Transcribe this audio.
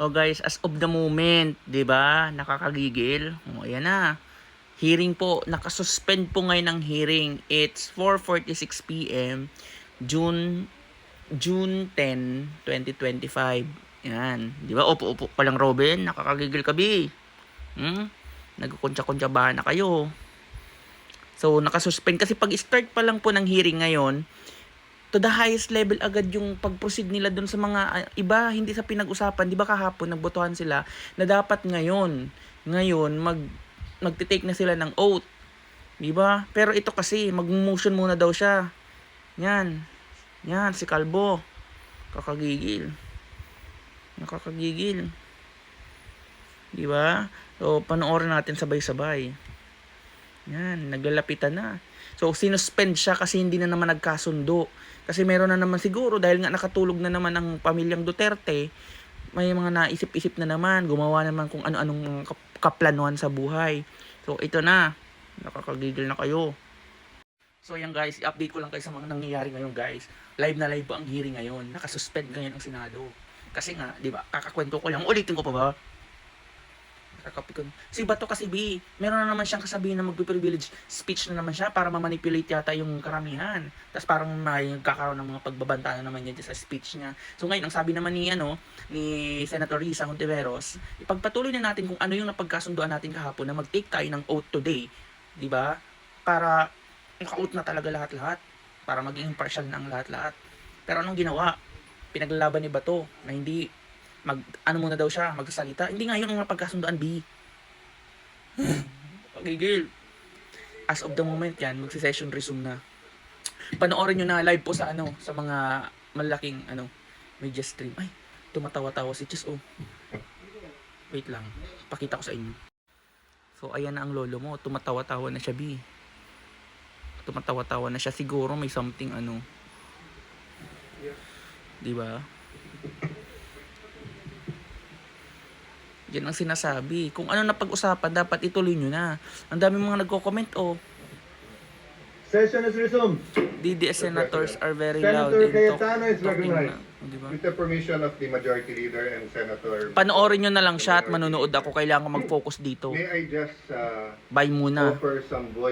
Oh guys, as of the moment, 'di ba? Nakakagigil. Oh, ayan na. Hearing po, nakasuspend po ngayon ang hearing. It's 4:46 PM, June June 10, 2025. Yan, 'di ba? Opo-opo pa lang Robin, nakakagigil ka bi. Hmm? Nagkukuntsa-kuntsa ba na kayo? So, nakasuspend kasi pag start pa lang po ng hearing ngayon, to the highest level agad yung pag-proceed nila dun sa mga ah, iba, hindi sa pinag-usapan. Di ba kahapon nagbotohan sila na dapat ngayon, ngayon, mag, magtitake na sila ng oath. Di ba? Pero ito kasi, mag-motion muna daw siya. Yan. Yan, si Kalbo. Kakagigil. Nakakagigil. Di ba? So, panoorin natin sabay-sabay. Yan, naglalapitan na. So, sinuspend siya kasi hindi na naman nagkasundo. Kasi meron na naman siguro, dahil nga nakatulog na naman ang pamilyang Duterte, may mga naisip-isip na naman, gumawa naman kung ano-anong kap- kaplanuhan sa buhay. So, ito na. Nakakagigil na kayo. So, yan guys, i-update ko lang kayo sa mga nangyayari ngayon guys. Live na live po ang hearing ngayon. Nakasuspend ngayon ang Senado. Kasi nga, di ba, kakakwento ko lang. Ulitin ko pa ba? Kakapikon. Si Bato kasi B, meron na naman siyang kasabihin na magpi-privilege speech na naman siya para ma-manipulate yata yung karamihan. Tapos parang may kakaroon ng mga pagbabanta na naman yan sa speech niya. So ngayon, ang sabi naman ni, ano, ni Senator Risa Hontiveros, ipagpatuloy na natin kung ano yung napagkasunduan natin kahapon na mag-take tayo ng oath today. di ba Para naka-oath na talaga lahat-lahat. Para maging impartial na ang lahat-lahat. Pero anong ginawa? Pinaglalaban ni Bato na hindi mag ano muna daw siya, magsasalita. Hindi nga yun ang napagkasunduan, B. Pagigil. As of the moment yan, magsi-session resume na. Panoorin nyo na live po sa ano, sa mga malaking ano, media stream. Ay, tumatawa-tawa si Chis, oh. Wait lang, pakita ko sa inyo. So, ayan na ang lolo mo. Tumatawa-tawa na siya, B. Tumatawa-tawa na siya. Siguro may something, ano. Di ba? Yan ang sinasabi. Kung ano na pag-usapan, dapat ituloy nyo na. Ang dami mga nagko-comment, oh. Session is resumed. DDS senators are very Senator loud in Cayetano is talking recognized. na. Oh, di ba? With the permission of the majority leader and Senator. Panoorin nyo na lang siya at manonood ako. Kailangan ko mag-focus dito. May I just uh, Bye muna. offer some voice